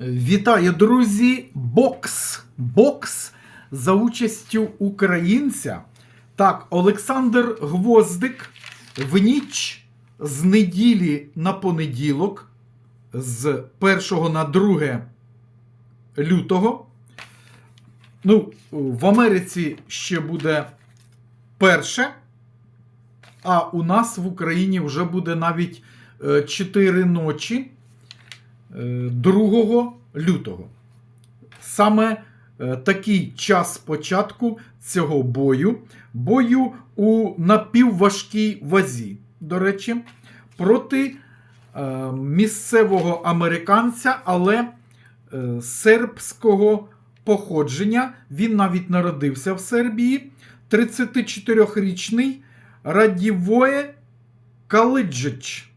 Вітаю, друзі! Бокс! Бокс за участю українця. Так, Олександр Гвоздик в ніч з неділі на понеділок, з 1 на 2 лютого. Ну, в Америці ще буде перше, а у нас в Україні вже буде навіть 4 ночі. 2 лютого. Саме е, такий час початку цього бою, бою у напівважкій вазі, до речі, проти е, місцевого американця, але е, сербського походження. Він навіть народився в Сербії. 34-річний Радівоє Калиджич.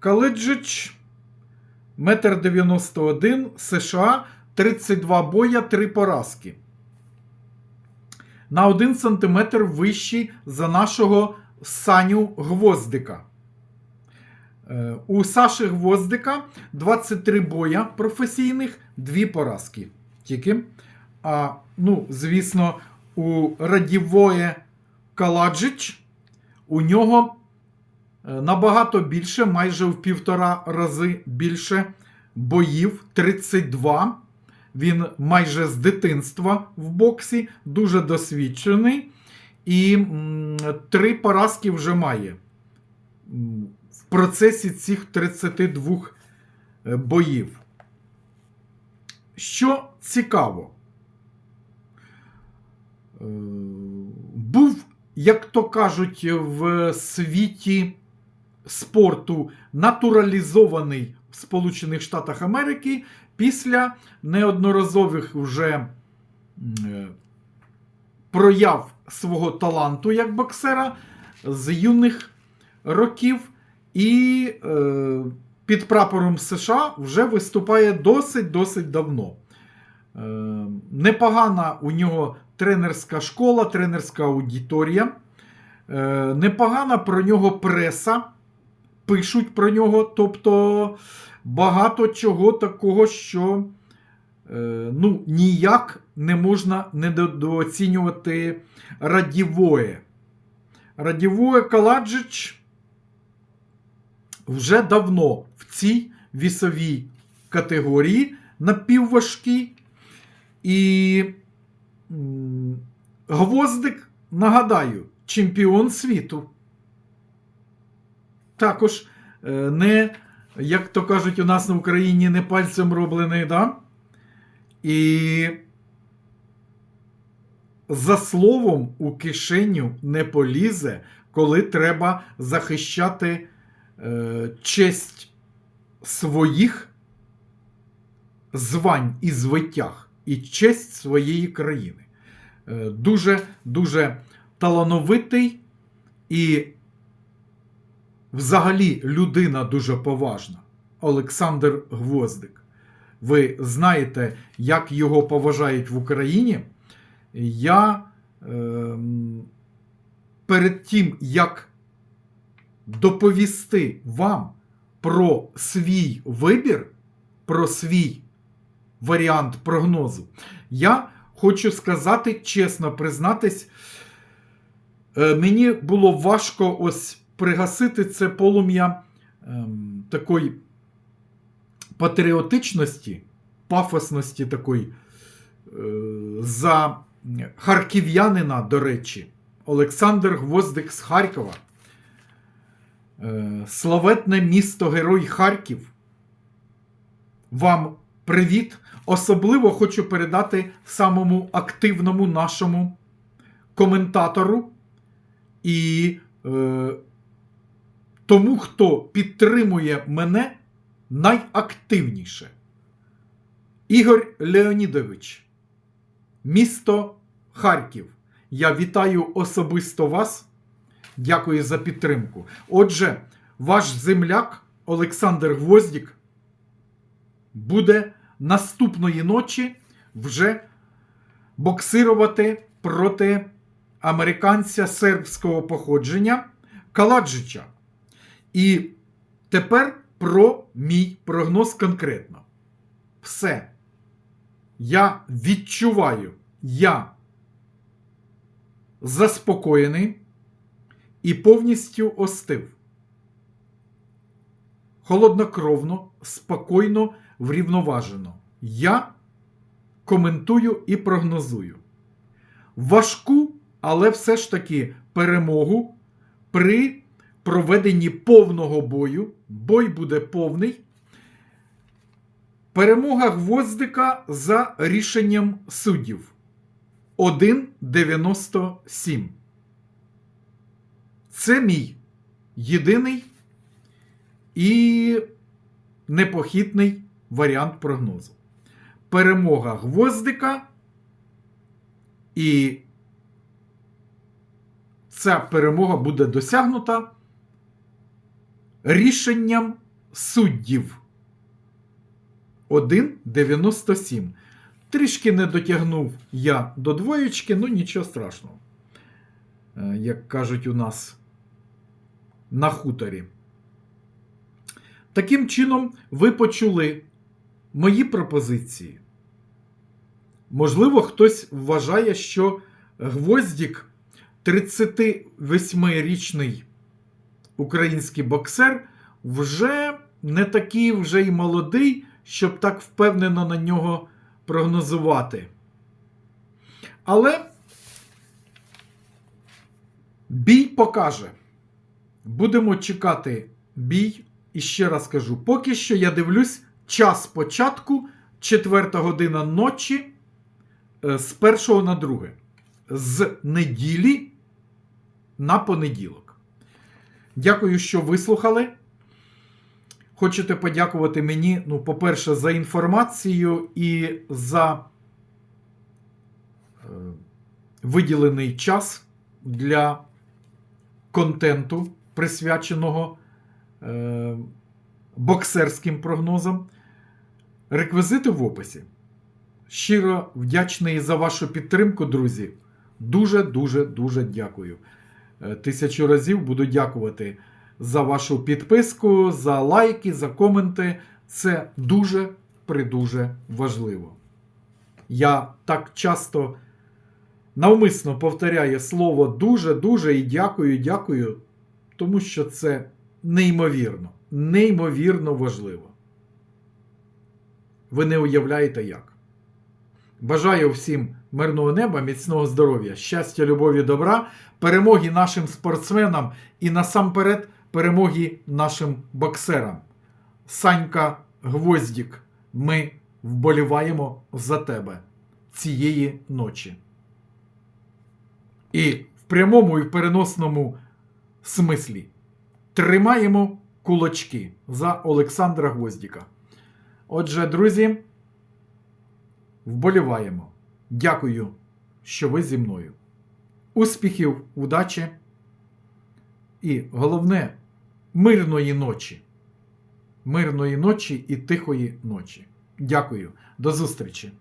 Калиджич, 1,91 м, США, 32 боя, 3 поразки. На 1 см вищий за нашого Саню Гвоздика. Е, У Саші Гвоздика 23 боя професійних, 2 поразки. Тільки. А, ну, звісно, у Радівоє Каладжич у нього набагато більше, майже в півтора рази більше боїв 32. Він майже з дитинства в боксі, дуже досвідчений. І три поразки вже має в процесі цих 32 е, боїв. Що цікаво, е, був, як то кажуть, в світі спорту натуралізований в Сполучених Штатах Америки після неодноразових вже е, прояв свого таланту як боксера з юних років, і е, під прапором США вже виступає досить-досить давно. Е, непогана у нього тренерська школа, тренерська аудиторія. Е, непогана про нього преса пишуть про нього. Тобто багато чого такого, що е, ну, ніяк не можна недооцінювати Радівоє. Радівоє Каладжич вже давно в цій вісовій категорії напівважкій. І Гвоздик, нагадаю, чемпіон світу також е, не, як то кажуть, у нас на Україні не пальцем роблений, да? І за словом у кишеню не полізе, коли треба захищати е, честь своїх звань і звитяг, і честь своєї країни. Е, дуже дуже талановитий і взагалі людина дуже поважна. Олександр Гвоздик. Ви знаєте, як його поважають в Україні. Я е, перед тим, як доповісти вам про свій вибір, про свій варіант прогнозу, я хочу сказати, чесно признатись, е, мені було важко ось пригасити це полум'я ем, такої патріотичності, пафосності такої е, за харків'янина, до речі, Олександр Гвоздик з Харкова. Е, славетне місто Герой Харків. Вам привіт! Особливо хочу передати самому активному нашому коментатору і е, тому, хто підтримує мене найактивніше. Ігор Леонідович, місто Харків. Я вітаю особисто вас. Дякую за підтримку. Отже, ваш земляк Олександр Гвоздік буде наступної ночі вже боксирувати проти американця сербського походження Каладжича. І тепер про мій прогноз конкретно. Все. Я відчуваю, я заспокоєний і повністю остив. Холоднокровно, спокійно, врівноважено. Я коментую і прогнозую. Важку, але все ж таки перемогу при проведенні повного бою. Бой буде повний. Перемога Гвоздика за рішенням суддів 1,97. Це мій єдиний і непохитний варіант прогнозу. Перемога Гвоздика. І ця перемога буде досягнута рішенням суддів. 1,97. Трішки не дотягнув я до двоєчки, ну нічого страшного. Е, Як кажуть у нас на хуторі. Таким чином, ви почули мої пропозиції. Можливо, хтось вважає, що Гвоздік 38-річний український боксер вже не такий вже й молодий, щоб так впевнено на нього прогнозувати. Але бій покаже. Будемо чекати бій. І ще раз кажу: поки що я дивлюсь час початку, 4 година ночі е, з 1 на 2. З неділі на понеділок. Дякую, що вислухали. Хочете подякувати мені, ну, по-перше, за інформацію і за е, виділений час для контенту, присвяченого е, боксерським прогнозам. Реквізити в описі. Щиро вдячний за вашу підтримку, друзі. Дуже-дуже дуже дякую. Е, Тисячу разів буду дякувати за вашу підписку, за лайки, за коменти. Це дуже придуже важливо. Я так часто навмисно повторяю слово дуже-дуже і дякую, дякую, тому що це неймовірно, неймовірно важливо. Ви не уявляєте як. Бажаю всім мирного неба, міцного здоров'я, щастя, любові, добра, перемоги нашим спортсменам і насамперед перемоги нашим боксерам. Санька Гвоздік, ми вболіваємо за тебе цієї ночі. І в прямому і в переносному смислі тримаємо кулачки за Олександра Гвоздіка. Отже, друзі, вболіваємо. Дякую, що ви зі мною. Успіхів, удачі і головне мирної ночі. Мирної ночі і тихої ночі. Дякую. До зустрічі!